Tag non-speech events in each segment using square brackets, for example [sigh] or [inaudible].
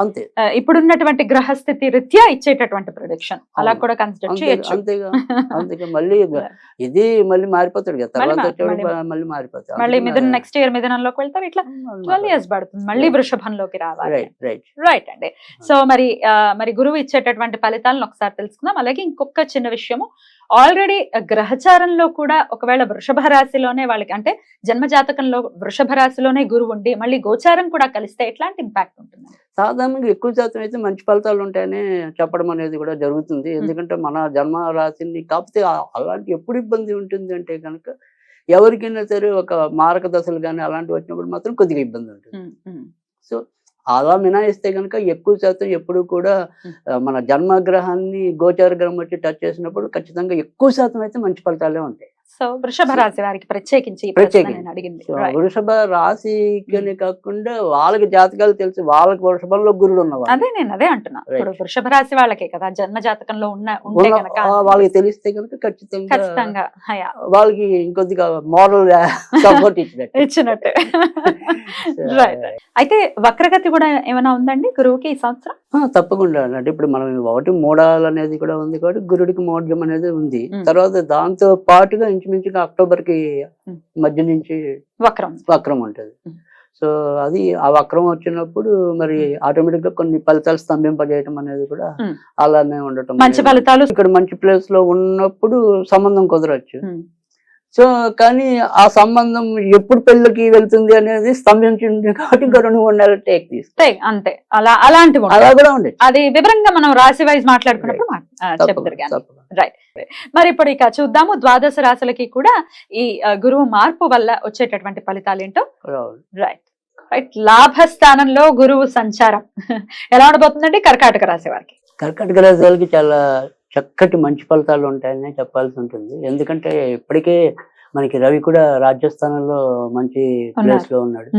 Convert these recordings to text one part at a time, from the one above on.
అంతే. ఇప్పుడున్నటువంటి గ్రహస్థితి రీత్యా ఇచ్చేటటువంటి ప్రిడిక్షన్ అలా. కూడా కన్సిడర్ చేయొచ్చు. అంతేగా [laughs] అందుకే మళ్ళీ [laughs] ఇది మళ్ళీ మారిపోతాడు కదా మళ్ళీ తర్వాత మళ్ళీ- మారిపోతాడు. మళ్ళీ మిథున్ నెక్స్ట్ ఇయర్ మిథునంలోకి వెళ్తారు ఇట్లా ట్వెల్వ్ ఇయర్స్ పడుతుంది. మళ్ళీ. వృషభంలోకి రావాలి. రైట్ రైట్ రైట్ అండి. సో మరి మరి గురువు ఇచ్చేటటువంటి ఫలితాలను ఒకసారి తెలుసుకుందాం. అలాగే ఇంకొక చిన్న విషయము ఆల్రెడీ గ్రహచారంలో కూడా ఒకవేళ వృషభ రాశిలోనే వాళ్ళకి అంటే జన్మ జాతకంలో వృషభ రాశిలోనే గురువు ఉండి మళ్ళీ గోచారం కూడా కలిస్తే ఎట్లాంటి ఇంపాక్ట్ ఉంటుంది సాధారణంగా ఎక్కువ శాతం అయితే మంచి ఫలితాలు ఉంటాయని చెప్పడం అనేది కూడా జరుగుతుంది. ఎందుకంటే మన జన్మ రాశిని కాకపోతే అలాంటి ఎప్పుడు ఇబ్బంది ఉంటుంది అంటే కనుక ఎవరికైనా సరే ఒక మారక దశలు కానీ అలాంటివి వచ్చినప్పుడు మాత్రం కొద్దిగా ఇబ్బంది ఉంటుంది. సో అలా మినాయిస్తే కనుక ఎక్కువ శాతం ఎప్పుడు కూడా మన జన్మగ్రహాన్ని గోచార గ్రహం వచ్చి టచ్ చేసినప్పుడు ఖచ్చితంగా ఎక్కువ శాతం అయితే మంచి ఫలితాలే ఉంటాయి. సో వృషభ రాశి వారికి ప్రత్యేకించి అడిగింది. వృషభ రాశికనే కాకుండా వాళ్ళకి జాతకాలు తెలిసి వాళ్ళకి వృషభంలో గురుడు ఉన్నవాళ్ళు అదే నేను అదే అంటున్నా. ఇప్పుడు వృషభ రాశి వాళ్ళకే కదా జన్మ జాతకంలో ఉన్న ఉంటే కనుక వాళ్ళకి తెలిస్తే కనుక ఖచ్చితంగా ఖచ్చితంగా వాళ్ళకి ఇంకొద్దిగా మోరల్ సపోర్ట్ [laughs] ఇచ్చినట్టు. ఇచ్చినట్టు. [laughs] రైట్ అయితే వక్రగతి కూడా ఏమైనా ఉందండి? గురువుకి ఈ సంవత్సరం? తప్పకుండా అంటే ఇప్పుడు మనం ఒకటి మూడాలు అనేది కూడా ఉంది కాబట్టి గురుడికి మోడ్యం అనేది ఉంది. తర్వాత దాంతో పాటుగా ఇంచుమించుగా అక్టోబర్కి Hmm. మధ్య నుంచి వక్రం వక్రం ఉంటుంది. సో అది ఆ వక్రం వచ్చినప్పుడు మరి ఆటోమేటిక్గా కొన్ని ఫలితాలు స్తంభింపజేయటం అనేది కూడా. అలానే ఉండటం మంచి. ఫలితాలు ఇక్కడ మంచి ప్లేస్లో ఉన్నప్పుడు సంబంధం కుదరచ్చు సో కానీ ఆ సంబంధం ఎప్పుడు పెళ్ళికి వెళ్తుంది అనేది స్తంభించింది కాబట్టి ఇంకా రెండు మూడు నెలలు టేక్ తీసుకు అంతే. అలా ఉంటాయి. అలా కూడా ఉండేది అది వివరంగా మనం రాశి వైజ్ మాట్లాడుకున్నప్పుడు కానీ. మరి ఇప్పుడు ఇక చూద్దాము ద్వాదశ రాశులకి కూడా ఈ గురువు మార్పు వల్ల వచ్చేటటువంటి ఫలితాలు ఏంటో? రైట్ రైట్ లాభస్థానంలో గురువు సంచారం. [laughs] ఎలా ఉండబోతుందండి? కర్కాటక రాశి వారికి. కర్కటక రాశి వాళ్ళకి చాలా చక్కటి మంచి ఫలితాలు ఉంటాయని చెప్పాల్సి ఉంటుంది. ఎందుకంటే ఇప్పటికే మనకి రవి కూడా రాజస్థానంలో మంచి ప్లేస్లో ఉన్నాడు.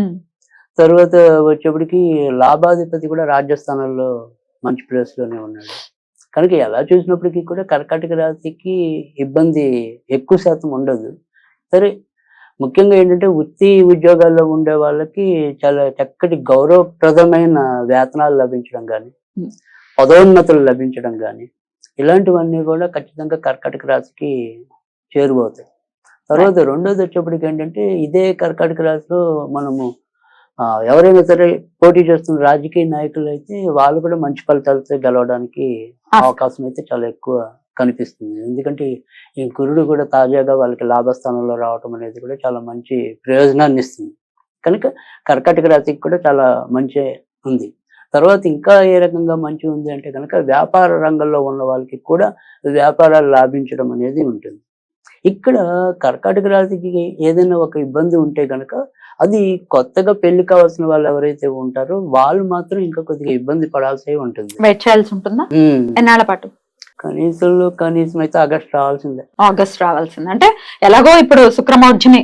తర్వాత వచ్చేప్పటికి లాభాధిపతి కూడా రాజస్థానంలో మంచి ప్లేస్లోనే ఉన్నాడు. కనుక ఎలా చూసినప్పటికీ కూడా కర్కాటక రాశికి ఇబ్బంది ఎక్కువ శాతం ఉండదు. సరే ముఖ్యంగా ఏంటంటే వృత్తి ఉద్యోగాల్లో ఉండే వాళ్ళకి చాలా చక్కటి గౌరవప్రదమైన వేతనాలు లభించడం కానీ. పదోన్నతులు లభించడం కానీ ఇలాంటివన్నీ కూడా ఖచ్చితంగా కర్కాటక రాశికి చేరువవుతాయి. తర్వాత రెండోది వచ్చేప్పటికి ఏంటంటే ఇదే కర్కాటక రాశిలో మనము ఎవరైనా సరే పోటీ చేస్తున్న రాజకీయ నాయకులు అయితే వాళ్ళు కూడా మంచి ఫలితాలతో గెలవడానికి. అవకాశం అయితే చాలా ఎక్కువ కనిపిస్తుంది. ఎందుకంటే ఈ గురుడు కూడా తాజాగా వాళ్ళకి లాభస్థానంలో రావటం అనేది కూడా చాలా మంచి ప్రయోజనాన్ని ఇస్తుంది. కనుక కర్కాటక రాశికి కూడా చాలా మంచి ఉంది. తర్వాత ఇంకా ఏ రకంగా మంచి ఉంది అంటే కనుక వ్యాపార రంగంలో ఉన్న వాళ్ళకి కూడా వ్యాపారాలు లాభించడం అనేది ఉంటుంది. ఇక్కడ కర్కాటక రాశికి ఏదైనా ఒక ఇబ్బంది ఉంటే కనుక అది కొత్తగా పెళ్ళి కావాల్సిన వాళ్ళు ఎవరైతే ఉంటారో వాళ్ళు మాత్రం ఇంకా కొద్దిగా ఇబ్బంది పడాల్సి ఉంటుంది. వెయిట్ చేయాల్సి ఉంటుందా. ఎన్నాళ్ళ పాటు? కనీసంలో కనీసం అయితే ఆగస్ట్ రావాల్సిందే. ఆగస్ట్ రావాల్సింది. అంటే ఎలాగో ఇప్పుడు శుక్రమౌర్జమి.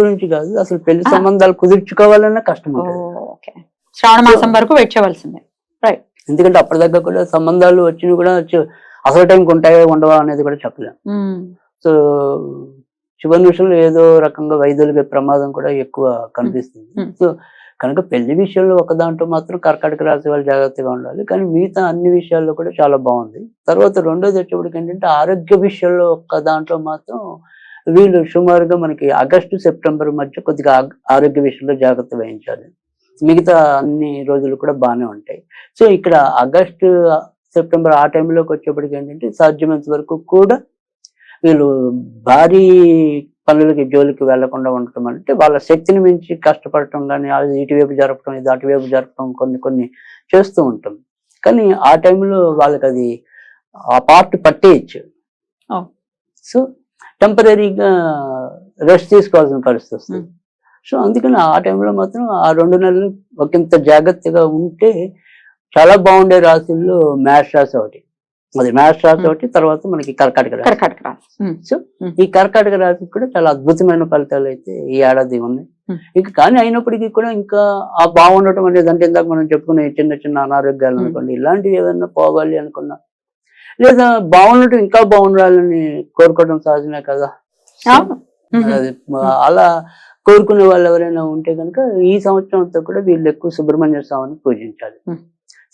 గురించి కాదు అసలు పెళ్ళి. సంబంధాలు కుదుర్చుకోవాలన్నా కష్టం శ్రావణ మాసం వరకు వెయిట్ చేయవలసిందే. ఎందుకంటే అప్పటిదాకా కూడా సంబంధాలు వచ్చినవి కూడా వచ్చి- అసలు టైంకి ఉంటాయో ఉండవా అనేది కూడా చెప్పలేం. ఉమ్, సో చివరి నిమిషంలో ఏదో రకంగా వైద్యులకి ప్రమాదం కూడా ఎక్కువ కనిపిస్తుంది. Hmm. సో కనుక పెళ్ళి విషయంలో ఒక దాంట్లో మాత్రం కర్కాటక రాశి వాళ్ళు జాగ్రత్తగా ఉండాలి. కానీ మిగతా అన్ని విషయాల్లో కూడా చాలా బాగుంది. తర్వాత రెండోది వచ్చేప్పటికి ఏంటంటే ఆరోగ్య విషయంలో ఒక్క దాంట్లో మాత్రం వీళ్ళు సుమారుగా మనకి ఆగస్టు సెప్టెంబర్ మధ్య కొద్దిగా ఆరోగ్య విషయంలో జాగ్రత్త వహించాలి. మిగతా అన్ని రోజులు కూడా బాగానే ఉంటాయి సో ఇక్కడ ఆగస్టు సెప్టెంబర్ ఆ టైంలోకి వచ్చేప్పటికి ఏంటంటే సాధ్యమైనంత వరకు కూడా వీళ్ళు భారీ పనులకి జోలికి వెళ్ళకుండా ఉండటం అంటే వాళ్ళ శక్తిని మించి కష్టపడటం కానీ అది ఇటువైపు జరపడం ఇది అటువైపు జరపడం కొన్ని కొన్ని చేస్తూ ఉంటాం కానీ ఆ టైంలో వాళ్ళకి అది ఆ పార్ట్ పట్టేయచ్చు. సో టెంపరీగా రెస్ట్ తీసుకోవాల్సిన పరిస్థితి వస్తుంది. సో అందుకని ఆ టైంలో మాత్రం ఆ రెండు నెలలు ఒకంత జాగ్రత్తగా ఉంటే చాలా బాగుండే రాశుల్లో మ్యాష్ రాశి ఒకటి. అది మ్యాష్ రాశి Hmm. ఒకటి తర్వాత మనకి కర్కాటక రాశి. కర్కాటక రాశి. ఉమ్, ఈ కర్కాటక రాశికి కూడా చాలా అద్భుతమైన ఫలితాలు అయితే ఈ ఏడాది ఉన్నాయి. ఇంకా కానీ అయినప్పటికీ కూడా ఇంకా ఆ బాగుండటం అనేది అంటే ఇందాక మనం చెప్పుకునే చిన్న చిన్న అనారోగ్యాలు. అనుకోండి ఇలాంటివి ఏదైనా పోవాలి అనుకున్నా లేదా బాగున్నట్టు ఇంకా బాగుండాలని కోరుకోవడం సహజమే కదా. అలా కోరుకునే వాళ్ళు ఎవరైనా ఉంటే కనుక ఈ సంవత్సరం అంతా కూడా వీళ్ళు ఎక్కువ సుబ్రహ్మణ్య స్వామిని పూజించాలి.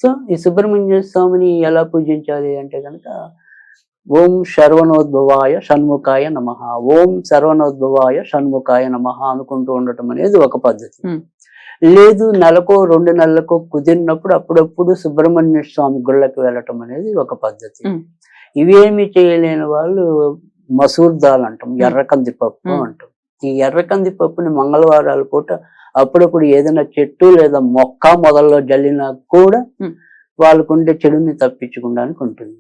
సో ఈ సుబ్రహ్మణ్య స్వామిని ఎలా పూజించాలి అంటే కనుక ఓం శర్వణోద్భవాయ షణ్ముఖాయ నమ ఓం శర్వణోద్భవాయ షణ్ముఖాయ నమ అనుకుంటూ ఉండటం అనేది ఒక పద్ధతి. లేదు నెలకో రెండు నెలలకో కుదిరినప్పుడు అప్పుడప్పుడు సుబ్రహ్మణ్య స్వామి గుళ్ళకి వెళ్ళటం అనేది ఒక పద్ధతి. ఇవేమి చేయలేని వాళ్ళు మసూర్ దాల్ అంటాం ఎర్ర కందిపప్పు Hmm. అంటాం ఈ ఎర్ర కందిపప్పుని మంగళవారాల పూట అప్పుడప్పుడు ఏదైనా చెట్టు లేదా మొక్క మొదల్లో జల్లినా కూడా. వాళ్ళకుండే చెడుని తప్పించుకోవడానికి ఉంటుంది.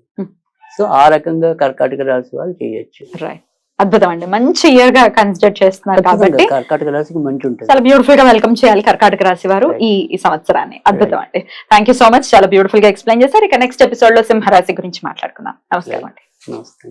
సో ఆ రకంగా కర్కాటక రాశి వాళ్ళు చేయొచ్చు. రైట్ అద్భుతం అండి. మంచి ఇయర్గా కన్సిడర్ చేస్తున్నారు కాబట్టి కర్కాటక రాశికి మంచి ఉంటుంది చాలా బ్యూటిఫుల్గా వెల్కమ్ చేయాలి కర్కాటక రాశి వారు ఈ ఈ సంవత్సరాన్ని. అద్భుతం అండి. థ్యాంక్ యూ సో మచ్ చాలా బ్యూటిఫుల్గా ఎక్స్ప్లెయిన్ చేశారు. ఇక నెక్స్ట్ ఎపిసోడ్లో సింహరాశి గురించి మాట్లాడుకుందాం. నమస్కారం అండి. నమస్తే.